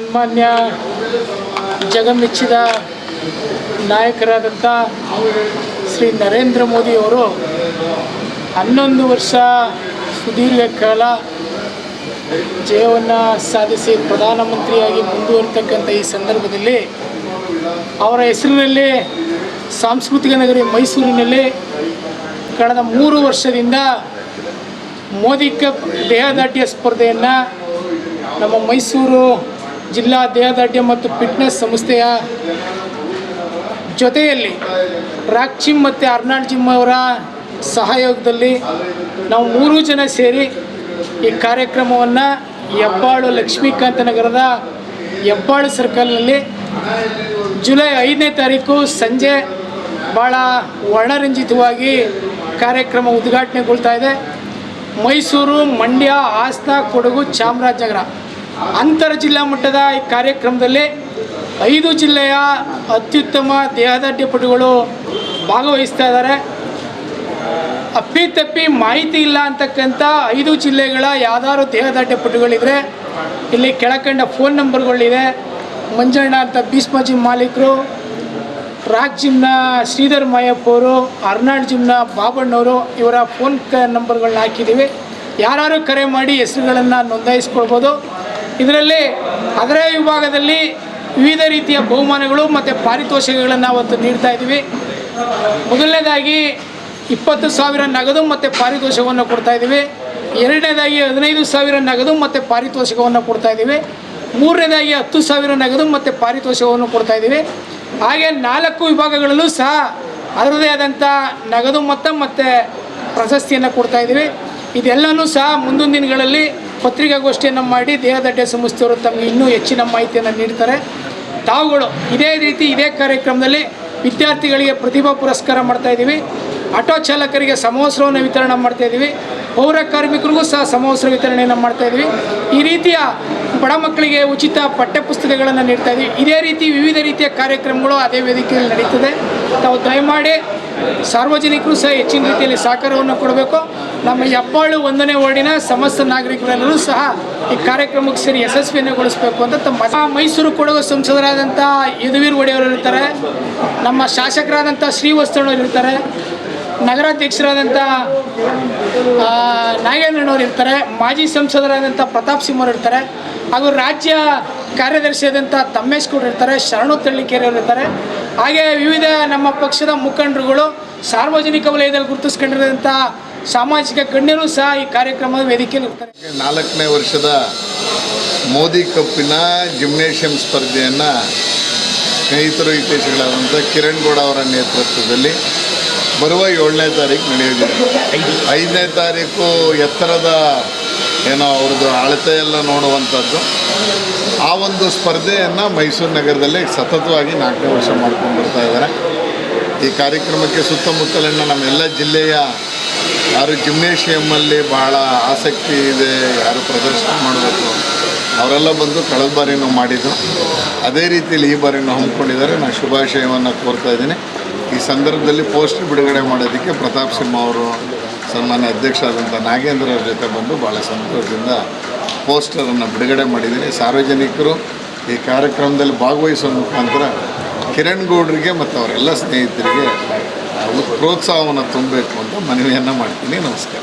ಸನ್ಮಾನ್ಯ ಜಗಮೆಚ್ಚಿದ ನಾಯಕರಾದಂಥ ಶ್ರೀ ನರೇಂದ್ರ ಮೋದಿಯವರು ಹನ್ನೊಂದು ವರ್ಷ ಸುದೀರ್ಘ ಕಾಲ ಜಯವನ್ನು ಸಾಧಿಸಿ ಪ್ರಧಾನಮಂತ್ರಿಯಾಗಿ ಮುಂದುವರಿತಕ್ಕಂಥ ಈ ಸಂದರ್ಭದಲ್ಲಿ ಅವರ ಹೆಸರಿನಲ್ಲಿ ಸಾಂಸ್ಕೃತಿಕ ನಗರಿ ಮೈಸೂರಿನಲ್ಲಿ ಕಳೆದ ಮೂರು ವರ್ಷದಿಂದ ಮೋದಿ ಕಪ್ ದೇಹದಾಟ್ಯ ಸ್ಪರ್ಧೆಯನ್ನು ನಮ್ಮ ಮೈಸೂರು ಜಿಲ್ಲಾ ದೇಹದಾಢ್ಯ ಮತ್ತು ಫಿಟ್ನೆಸ್ ಸಂಸ್ಥೆಯ ಜೊತೆಯಲ್ಲಿ ರಾಕ್ ಜಿಮ್ ಮತ್ತು ಅರ್ನಾಲ್ಡ್ ಜಿಮ್ ಅವರ ಸಹಯೋಗದಲ್ಲಿ ನಾವು ಮೂರು ಜನ ಸೇರಿ ಈ ಕಾರ್ಯಕ್ರಮವನ್ನು ಹೆಬ್ಬಾಳು ಲಕ್ಷ್ಮೀಕಾಂತ ನಗರದ ಹೆಬ್ಬಾಳು ಸರ್ಕಲ್ನಲ್ಲಿ ಜುಲೈ ಐದನೇ ತಾರೀಕು ಸಂಜೆ ಭಾಳ ವರ್ಣರಂಜಿತವಾಗಿ ಕಾರ್ಯಕ್ರಮ ಉದ್ಘಾಟನೆಗೊಳ್ತಾ ಇದೆ. ಮೈಸೂರು ಮಂಡ್ಯ, ಹಾಸನ, ಕೊಡಗು, ಚಾಮರಾಜನಗರ. ಅಂತರ ಜಿಲ್ಲಾ ಮಟ್ಟದ ಈ ಕಾರ್ಯಕ್ರಮದಲ್ಲಿ ಐದು ಜಿಲ್ಲೆಯ ಅತ್ಯುತ್ತಮ ದೇಹದಾಢ್ಯಪಟುಗಳು ಭಾಗವಹಿಸ್ತಾ ಇದ್ದಾರೆ. ಅಪ್ಪಿತಪ್ಪಿ ಮಾಹಿತಿ ಇಲ್ಲ ಅಂತಕ್ಕಂಥ ಐದು ಜಿಲ್ಲೆಗಳ ಯಾವ್ದಾದ್ರು ದೇಹದಾಢ್ಯಪಟುಗಳಿದ್ರೆ ಇಲ್ಲಿ ಕೆಳಕಂಡ ಫೋನ್ ನಂಬರ್ಗಳಿದೆ. ಮಂಜಣ್ಣ ಅಂತ ಭೀಷ್ಮಾಜಿ ಮಾಲೀಕರು ರಾಕ್ ಜಿಮ್ನ ಶ್ರೀಧರ್ ಮಾಯಪ್ಪ ಅವರು ಅರ್ನಾಳ್ ಜಿಮ್ನ ಬಾಬಣ್ಣವರು ಇವರ ಫೋನ್ ಕ ನಂಬರ್ಗಳನ್ನ ಹಾಕಿದ್ದೀವಿ. ಯಾರು ಕರೆ ಮಾಡಿ ಹೆಸರುಗಳನ್ನು ನೋಂದಾಯಿಸ್ಕೊಳ್ಬೋದು. ಇದರಲ್ಲಿ ಅದರ ವಿಭಾಗದಲ್ಲಿ ವಿವಿಧ ರೀತಿಯ ಬಹುಮಾನಗಳು ಮತ್ತು ಪಾರಿತೋಷಿಕಗಳನ್ನು ಅವತ್ತು ನೀಡ್ತಾ ಇದ್ದೀವಿ ಮೊದಲನೇದಾಗಿ ಇಪ್ಪತ್ತು ಸಾವಿರ ನಗದು ಮತ್ತು ಪಾರಿತೋಷಕವನ್ನು ಕೊಡ್ತಾ ಇದ್ದೀವಿ ಎರಡನೇದಾಗಿ ಹದಿನೈದು ಸಾವಿರ ನಗದು ಮತ್ತು ಪಾರಿತೋಷಕವನ್ನು ಕೊಡ್ತಾ ಇದ್ದೀವಿ ಮೂರನೇದಾಗಿ ಹತ್ತು ಸಾವಿರ ನಗದು ಮತ್ತು ಪಾರಿತೋಷಕವನ್ನು ಕೊಡ್ತಾ ಇದ್ದೀವಿ ಹಾಗೆ ನಾಲ್ಕು ವಿಭಾಗಗಳಲ್ಲೂ ಸಹ ಅದರದೇ ಆದಂಥ ನಗದು ಮೊತ್ತ ಮತ್ತು ಪ್ರಶಸ್ತಿಯನ್ನು ಕೊಡ್ತಾ ಇದ್ದೀವಿ ಇದೆಲ್ಲನೂ ಸಹ ಮುಂದಿನ ದಿನಗಳಲ್ಲಿ ಪತ್ರಿಕಾಗೋಷ್ಠಿಯನ್ನು ಮಾಡಿ ದೇಹದಡ್ಡೆ ಸಂಸ್ಥೆಯವರು ತಮಗೆ ಇನ್ನೂ ಹೆಚ್ಚಿನ ಮಾಹಿತಿಯನ್ನು ನೀಡ್ತಾರೆ. ತಾವುಗಳು ಇದೇ ರೀತಿ ಇದೇ ಕಾರ್ಯಕ್ರಮದಲ್ಲಿ ವಿದ್ಯಾರ್ಥಿಗಳಿಗೆ ಪ್ರತಿಭಾ ಪುರಸ್ಕಾರ ಮಾಡ್ತಾ ಇದ್ದೀವಿ ಆಟೋ ಚಾಲಕರಿಗೆ ಸಮವಸ್ತ್ರವನ್ನು ವಿತರಣೆ ಮಾಡ್ತಾ ಇದ್ದೀವಿ ಪೌರ ಕಾರ್ಮಿಕರಿಗೂ ಸಹ ಸಮವಸ್ತ್ರ ವಿತರಣೆಯನ್ನು ಮಾಡ್ತಾ ಇದ್ದೀವಿ ಈ ರೀತಿಯ ಬಡ ಮಕ್ಕಳಿಗೆ ಉಚಿತ ಪಠ್ಯಪುಸ್ತಕಗಳನ್ನು ನೀಡ್ತಾ ಇದ್ದೀವಿ ಇದೇ ರೀತಿ ವಿವಿಧ ರೀತಿಯ ಕಾರ್ಯಕ್ರಮಗಳು ಅದೇ ವೇದಿಕೆಯಲ್ಲಿ ನಡೀತದೆ. ತಾವು ದಯಮಾಡಿ ಸಾರ್ವಜನಿಕರು ಸಹ ಹೆಚ್ಚಿನ ರೀತಿಯಲ್ಲಿ ಸಹಕಾರವನ್ನು ಕೊಡಬೇಕು. ನಮ್ಮ ಹೆಬ್ಬಾಳು ಒಂದನೇ ವಾರ್ಡಿನ ಸಮಸ್ತ ನಾಗರಿಕರೆಲ್ಲರೂ ಸಹ ಈ ಕಾರ್ಯಕ್ರಮಕ್ಕೆ ಸೇರಿ ಯಶಸ್ವಿಯನ್ನುಗೊಳಿಸಬೇಕು ಅಂತ ತಮ್ಮ ಮೈಸೂರು ಕೊಡಗು ಸಂಸದರಾದಂಥ ಯದುವೀರ್ ಒಡೆಯವರು ಇರ್ತಾರೆ. ನಮ್ಮ ಶಾಸಕರಾದಂಥ ಶ್ರೀವಸ್ತಣ್ಣವ್ರು ಇರ್ತಾರೆ. ನಗರಾಧ್ಯಕ್ಷರಾದಂಥ ನಾಗೇಂದ್ರನವ್ರು ಇರ್ತಾರೆ. ಮಾಜಿ ಸಂಸದರಾದಂಥ ಪ್ರತಾಪ್ ಸಿಂಹರು ಇರ್ತಾರೆ. ಹಾಗೂ ರಾಜ್ಯ ಕಾರ್ಯದರ್ಶಿಯಾದಂಥ ತಮ್ಮೇಶ್ ಕೂಡ ಇರ್ತಾರೆ. ಶರಣು ತಳ್ಳಿಕೇರಿಯವರು ಇರ್ತಾರೆ. ಹಾಗೆ ವಿವಿಧ ನಮ್ಮ ಪಕ್ಷದ ಮುಖಂಡರುಗಳು ಸಾರ್ವಜನಿಕ ವಲಯದಲ್ಲಿ ಗುರುತಿಸ್ಕೊಂಡಿರುವಂತಹ ಸಾಮಾಜಿಕ ಗಣ್ಯರು ಸಹ ಈ ಕಾರ್ಯಕ್ರಮದ ವೇದಿಕೆಯಲ್ಲಿ ನಾಲ್ಕನೇ ವರ್ಷದ ಮೋದಿ ಕಪ್ಪಿನ ಜಿಮ್ನೇಷಿಯಂ ಸ್ಪರ್ಧೆಯನ್ನು ಸ್ನೇಹಿತರು ಹಿತೈಷಿಗಳಾದಂಥ ಕಿರಣ್ ಗೌಡ ಅವರ ನೇತೃತ್ವದಲ್ಲಿ ಬರುವ ಏಳನೇ ತಾರೀಕು ನಡೆಯೋದಿದೆ ಐದನೇ ತಾರೀಕು ಎತ್ತರದ ಏನೋ ಅವ್ರದ್ದು ಅಳತೆ ಎಲ್ಲ ನೋಡುವಂಥದ್ದು. ಆ ಒಂದು ಸ್ಪರ್ಧೆಯನ್ನು ಮೈಸೂರು ನಗರದಲ್ಲಿ ಸತತವಾಗಿ ನಾಲ್ಕನೇ ವರ್ಷ ಮಾಡ್ಕೊಂಡು ಬರ್ತಾ ಇದ್ದಾರೆ. ಈ ಕಾರ್ಯಕ್ರಮಕ್ಕೆ ಸುತ್ತಮುತ್ತಲಿನ ನಮ್ಮೆಲ್ಲ ಜಿಲ್ಲೆಯ ಯಾರು ಜಿಮ್ನೇಷಿಯಮ್ಮಲ್ಲಿ ಭಾಳ ಆಸಕ್ತಿ ಇದೆ, ಯಾರು ಪ್ರದರ್ಶನ ಮಾಡಬೇಕು ಅವರೆಲ್ಲ ಬಂದು ಕಳೆದ ಬಾರಿ ನಾವು ಅದೇ ರೀತಿಯಲ್ಲಿ ಈ ಬಾರಿ ನಾವು ಹಮ್ಮಿಕೊಂಡಿದ್ದಾರೆ. ನಾನು ಶುಭಾಶಯವನ್ನು ಕೋರ್ತಾ ಇದ್ದೀನಿ. ಈ ಸಂದರ್ಭದಲ್ಲಿ ಪೋಸ್ಟರ್ ಬಿಡುಗಡೆ ಮಾಡೋದಕ್ಕೆ ಪ್ರತಾಪ್ ಸಿಂಹ ಅವರು ಸನ್ಮಾನ್ಯ ಅಧ್ಯಕ್ಷರಾದಂಥ ನಾಗೇಂದ್ರ ಅವ್ರ ಜೊತೆ ಬಂದು ಭಾಳ ಸಂತೋಷದಿಂದ ಪೋಸ್ಟರನ್ನು ಬಿಡುಗಡೆ ಮಾಡಿದ್ದೀನಿ. ಸಾರ್ವಜನಿಕರು ಈ ಕಾರ್ಯಕ್ರಮದಲ್ಲಿ ಭಾಗವಹಿಸೋ ಮುಖಾಂತರ ಕಿರಣ್ ಗೌಡ್ರಿಗೆ ಮತ್ತು ಅವರೆಲ್ಲ ಸ್ನೇಹಿತರಿಗೆ ಪ್ರೋತ್ಸಾಹವನ್ನು ತುಂಬಬೇಕು ಅಂತ ಮನವಿಯನ್ನು ಮಾಡ್ತೀನಿ. ನಮಸ್ಕಾರ.